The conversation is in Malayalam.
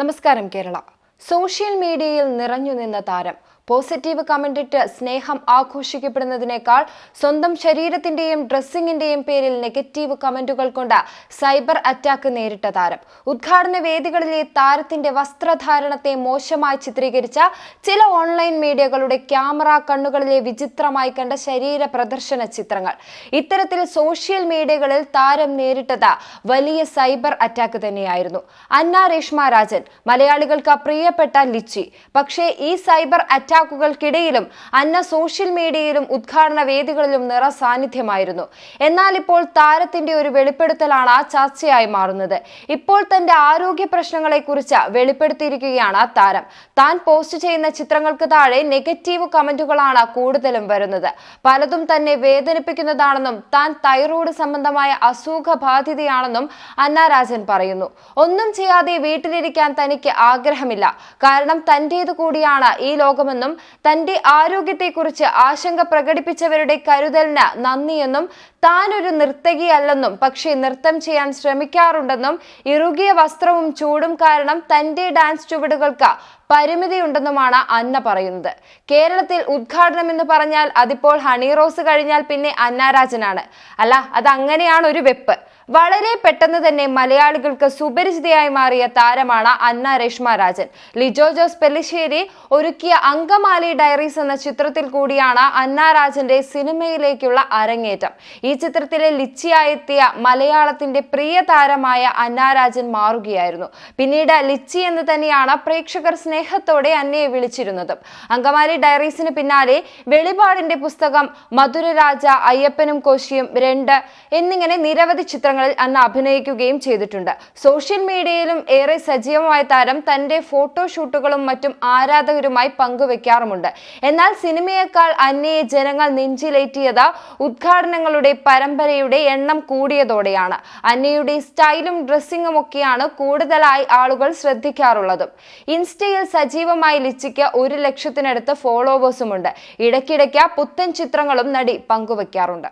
നമസ്കാരം കേരള. സോഷ്യൽ മീഡിയയിൽ നിറഞ്ഞു നിന്ന താരം പോസിറ്റീവ് കമന്റിട്ട് സ്നേഹം ആഘോഷിക്കപ്പെടുന്നതിനേക്കാൾ സ്വന്തം ശരീരത്തിന്റെയും ഡ്രസ്സിംഗിന്റെയും പേരിൽ നെഗറ്റീവ് കമന്റുകൾ കൊണ്ട് സൈബർ അറ്റാക്ക് നേരിട്ട താരം. ഉദ്ഘാടന വേദികളിലെ താരത്തിന്റെ വസ്ത്രധാരണത്തെ മോശമായി ചിത്രീകരിച്ച ചില ഓൺലൈൻ മീഡിയകളുടെ ക്യാമറ കണ്ണുകളിലെ വിചിത്രമായി കണ്ട ശരീര പ്രദർശന ചിത്രങ്ങൾ. ഇത്തരത്തിൽ സോഷ്യൽ മീഡിയകളിൽ താരം നേരിട്ടത് വലിയ സൈബർ അറ്റാക്ക് തന്നെയായിരുന്നു. അന്ന രേഷ്മ രാജൻ മലയാളികൾക്ക് പ്രിയപ്പെട്ട ലിച്ചി. പക്ഷേ ഈ സൈബർ അറ്റാക്കുകൾക്കിടയിലും അന്ന സോഷ്യൽ മീഡിയയിലും ഉദ്ഘാടന വേദികളിലും നിറ സാന്നിധ്യമായിരുന്നു. എന്നാൽ ഇപ്പോൾ താരത്തിന്റെ ഒരു വെളിപ്പെടുത്തലാണ് ചർച്ചയായി മാറുന്നത്. ഇപ്പോൾ തന്റെ ആരോഗ്യ പ്രശ്നങ്ങളെക്കുറിച്ച് വെളിപ്പെടുത്തിയിരിക്കുകയാണ് താരം. താൻ പോസ്റ്റ് ചെയ്യുന്ന ചിത്രങ്ങൾക്ക് താഴെ നെഗറ്റീവ് കമന്റുകളാണ് കൂടുതലും വരുന്നത്. പലതും തന്നെ വേദനിപ്പിക്കുന്നതാണെന്നും താൻ തൈറോയ്ഡ് സംബന്ധമായ അസുഖ ബാധിതയാണെന്നും അന്നാരാജൻ പറയുന്നു. ഒന്നും ചെയ്യാതെ വീട്ടിലിരിക്കാൻ തനിക്ക് ആഗ്രഹമില്ല. കാരണം തന്റേത് കൂടിയാണ് ഈ ലോകമെന്നും തന്റെ ആരോഗ്യത്തെക്കുറിച്ച് ആശങ്ക പ്രകടിപ്പിച്ചവരുടെ കരുതലിന് നന്ദിയെന്നും താൻ ഒരു നർത്തകിയല്ലെന്നും പക്ഷേ നൃത്തം ചെയ്യാൻ ശ്രമിക്കാറുണ്ടെന്നും ഇറുകിയ വസ്ത്രവും ചൂടും കാരണം തന്റെ ഡാൻസ് ചുവടുകൾക്ക് പരിമിതിയുണ്ടെന്നുമാണ് അന്ന പറയുന്നത്. കേരളത്തിൽ ഉദ്ഘാടനം എന്ന് പറഞ്ഞാൽ അതിപ്പോൾ ഹണി റോസ് കഴിഞ്ഞാൽ പിന്നെ അന്നാരാജനാണ്. അല്ല അത് അങ്ങനെയാണ് ഒരു വെപ്പ്. വളരെ പെട്ടെന്ന് തന്നെ മലയാളികൾക്ക് സുപരിചിതയായി മാറിയ താരമാണ് അന്ന രേഷ്മ രാജൻ ലിജോ ജോസ് പെല്ലിശ്ശേരി ഒരുക്കിയ അങ്കമാലി ഡയറീസ് എന്ന ചിത്രത്തിൽ കൂടിയാണ് അന്നാരാജന്റെ സിനിമയിലേക്കുള്ള അരങ്ങേറ്റം. ഈ ചിത്രത്തിലെ ലിച്ചിയായെത്തിയ മലയാളത്തിന്റെ പ്രിയ താരമായ അന്നാരാജൻ മാറുകയായിരുന്നു. പിന്നീട് ലിച്ചി എന്ന് തന്നെയാണ് പ്രേക്ഷകർ സ്നേഹത്തോടെ അന്നയെ വിളിച്ചിരുന്നതും. അങ്കമാലി ഡയറീസിന് പിന്നാലെ വെളിപാടിന്റെ പുസ്തകം മധുരരാജ അയ്യപ്പനും കോശിയും രണ്ട് എന്നിങ്ങനെ നിരവധി ചിത്രങ്ങളിൽ അന്ന് അഭിനയിക്കുകയും ചെയ്തിട്ടുണ്ട്. സോഷ്യൽ മീഡിയയിലും ഏറെ സജീവമായ താരം തന്റെ ഫോട്ടോഷൂട്ടുകളും മറ്റും ആരാധകരുമായി പങ്കുവെക്കാറുമുണ്ട് എന്നാൽ സിനിമയേക്കാൾ അന്നയെ ജനങ്ങൾ നെഞ്ചിലേറ്റിയത് ഉദ്ഘാടനങ്ങളുടെ പരമ്പരയുടെ എണ്ണം കൂടിയതോടെയാണ്. അന്നയുടെ സ്റ്റൈലും ഡ്രസ്സിങ്ങും ഒക്കെയാണ് കൂടുതലായി ആളുകൾ ശ്രദ്ധിക്കാറുള്ളതും. ഇൻസ്റ്റയിൽ സജീവമായി ലിച്ചിക്ക് ഒരു ലക്ഷത്തിനടുത്ത് ഫോളോവേഴ്സുമുണ്ട്. ഇടയ്ക്കിടയ്ക്ക് പുത്തൻ ചിത്രങ്ങളും നടി പങ്കുവെക്കാറുണ്ട്.